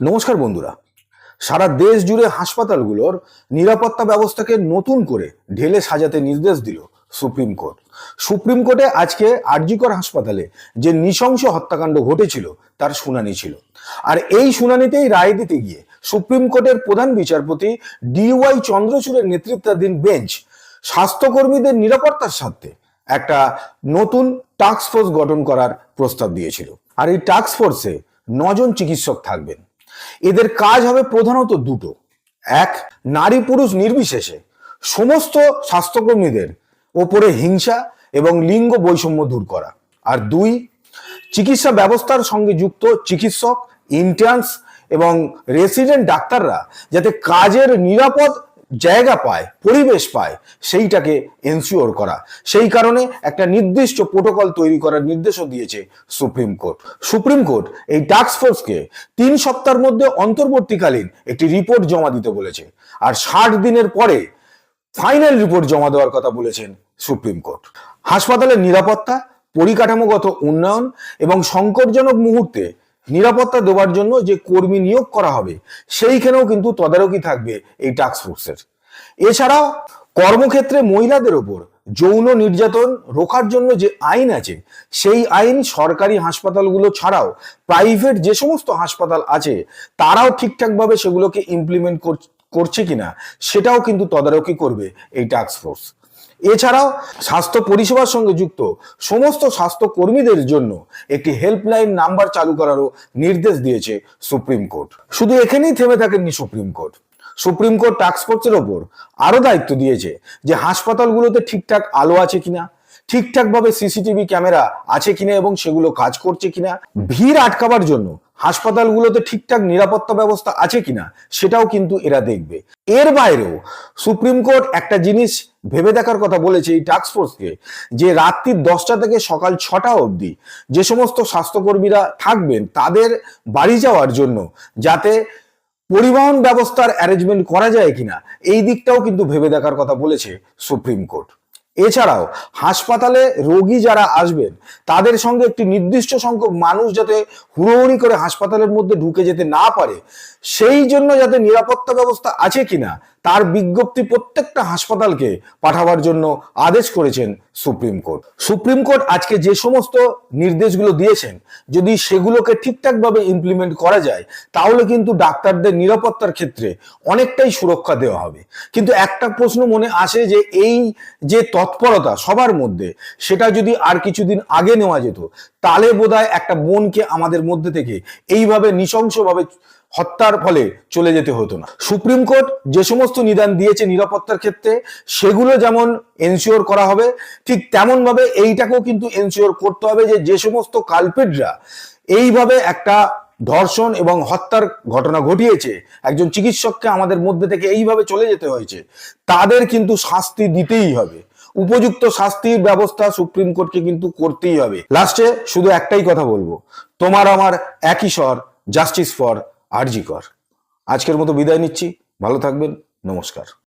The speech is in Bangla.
নমস্কার বন্ধুরা। সারা দেশ জুড়ে হাসপাতালগুলোর নিরাপত্তা ব্যবস্থাকে নতুন করে ঢেলে সাজাতে নির্দেশ দিল সুপ্রিম কোর্ট। সুপ্রিম কোর্টে আজকে আরজিকর হাসপাতালে যে নৃশংস হত্যাকাণ্ড ঘটেছিল, তার শুনানি ছিল। আর এই শুনানিতেই রায় দিতে গিয়ে সুপ্রিম কোর্টের প্রধান বিচারপতি ডিওয়াই চন্দ্রচূড়ের নেতৃত্বাধীন বেঞ্চ স্বাস্থ্যকর্মীদের নিরাপত্তার স্বার্থে একটা নতুন টাস্ক ফোর্স গঠন করার প্রস্তাব দিয়েছিল। আর এই টাস্ক ফোর্সে নজন চিকিৎসক থাকবেন। এদের কাজ হবে প্রধানত দুটো। এক, নারী পুরুষ নির্বিশেষে সমস্ত স্বাস্থ্যকর্মীদের ওপরে হিংসা এবং লিঙ্গ বৈষম্য দূর করা। আর দুই, চিকিৎসা ব্যবস্থার সঙ্গে যুক্ত চিকিৎসক ইন্টার্নস এবং রেসিডেন্ট ডাক্তাররা যাতে কাজের নিরাপদ জায়গা পায়, পরিবেশ পায়, সেইটাকে এনসিওর করা। সেই কারণে একটা নির্দিষ্ট প্রোটোকল তৈরি করার নির্দেশও দিয়েছে সুপ্রিম কোর্ট। সুপ্রিম কোর্ট এই ফোর্সকে তিন সপ্তাহের মধ্যে অন্তর্বর্তীকালীন একটি রিপোর্ট জমা দিতে বলেছে। আর ষাট দিনের পরে ফাইনাল রিপোর্ট জমা দেওয়ার কথা বলেছেন সুপ্রিম কোর্ট। হাসপাতালের নিরাপত্তা, পরিকাঠামোগত উন্নয়ন এবং সংকটজনক মুহূর্তে নিরাপত্তা দেওয়ার জন্য যে কর্মী নিয়োগ করা হবে, সেইখানেও কিন্তু তদারকি থাকবে এই টাস্ক ফোর্সের এছাড়াও কর্মক্ষেত্রে মহিলাদের ওপর যৌন নির্যাতন রোখার জন্য যে আইন আছে, সেই আইন সরকারি হাসপাতালগুলো ছাড়াও প্রাইভেট যে সমস্ত হাসপাতাল আছে, তারাও ঠিকঠাকভাবে সেগুলোকে ইমপ্লিমেন্ট করছে কিনা, সেটাও কিন্তু তদারকি করবে এই টাস্ক ফোর্স এছাড়াও স্বাস্থ্য পরিষেবার সঙ্গে যুক্ত সমস্ত স্বাস্থ্যকর্মীদের জন্য একটি হেল্পলাইন নাম্বার চালু করারও নির্দেশ দিয়েছে সুপ্রিম কোর্ট। শুধু এখানেই থেমে থাকেননি supreme court. Supreme court task ফোর্সের ওপর আরও দায়িত্ব দিয়েছে যে হাসপাতালগুলোতে ঠিকঠাক আলো আছে কিনা ঠিকঠাকভাবে সিসিটিভি ক্যামেরা আছে কিনা এবং সেগুলো কাজ করছে কিনা, ভিড় আটকাবার জন্য হাসপাতালগুলোতে ঠিকঠাক নিরাপত্তা ব্যবস্থা আছে কিনা সেটাও কিন্তু এরা দেখবে। এর বাইরেও সুপ্রিম কোর্ট একটা জিনিস ভেবে দেখার কথা বলেছে এই টাস্ক ফোর্সকে যে রাত্রি দশটা থেকে সকাল ছটা অবধি যে সমস্ত স্বাস্থ্যকর্মীরা থাকবেন তাদের বাড়ি যাওয়ার জন্য যাতে পরিবহন ব্যবস্থার অ্যারেঞ্জমেন্ট করা যায় কিনা, এই দিকটাও কিন্তু ভেবে দেখার কথা বলেছে সুপ্রিম কোর্ট। এছাড়াও হাসপাতালে রোগী যারা আসবেন, তাদের সঙ্গে একটি নির্দিষ্ট সংখ্যক মানুষ যাতে হুড়োহুড়ি করে হাসপাতালের মধ্যে ঢুকে যেতে না পারে, সেই জন্য যাতে নিরাপত্তা ব্যবস্থা আছে কিনা তার বিজ্ঞপ্তি প্রত্যেকটা হাসপাতালকে পাঠাবার জন্য আদেশ করেছেন সুপ্রিম কোর্ট। সুপ্রিম কোর্ট আজকে যে সমস্ত নির্দেশগুলো দিয়েছেন, যদি সেগুলোকে ঠিকঠাকভাবে ইমপ্লিমেন্ট করা যায়, তাহলে কিন্তু ডাক্তারদের নিরাপত্তার ক্ষেত্রে অনেকটাই সুরক্ষা দেওয়া হবে। কিন্তু একটা প্রশ্ন মনে আসে যে, এই যে তৎপরতা সবার মধ্যে, সেটা যদি আর কিছুদিন আগে নেওয়া যেত, তাহলে বোধহয় একটা বোনকে আমাদের মধ্যে থেকে এইভাবে নৃশংসভাবে হত্যার ফলে চলে যেতে হতো না। সুপ্রিম কোর্ট যে সমস্ত নিদান দিয়েছে নিরাপত্তার ক্ষেত্রে, সেগুলো যেমন এনশিওর করা হবে, ঠিক তেমন ভাবে এইটাকেও কিন্তু এনশিওর করতে হবে যে যে সমস্ত কালপিটরা এইভাবে একটা ধর্ষণ এবং হত্যার ঘটনা ঘটিয়েছে, একজন চিকিৎসককে আমাদের মধ্যে থেকে এইভাবে চলে যেতে হয়েছে, তাদের কিন্তু শাস্তি দিতেই হবে। উপযুক্ত শাস্তির ব্যবস্থা সুপ্রিম কোর্টকে কিন্তু করতেই হবে। লাস্টে শুধু একটাই কথা বলব, তোমার আমার একই স্বর জাস্টিস ফর আরজি কর। আজকের মতো বিদায় নিচ্ছি। ভালো থাকবেন। নমস্কার।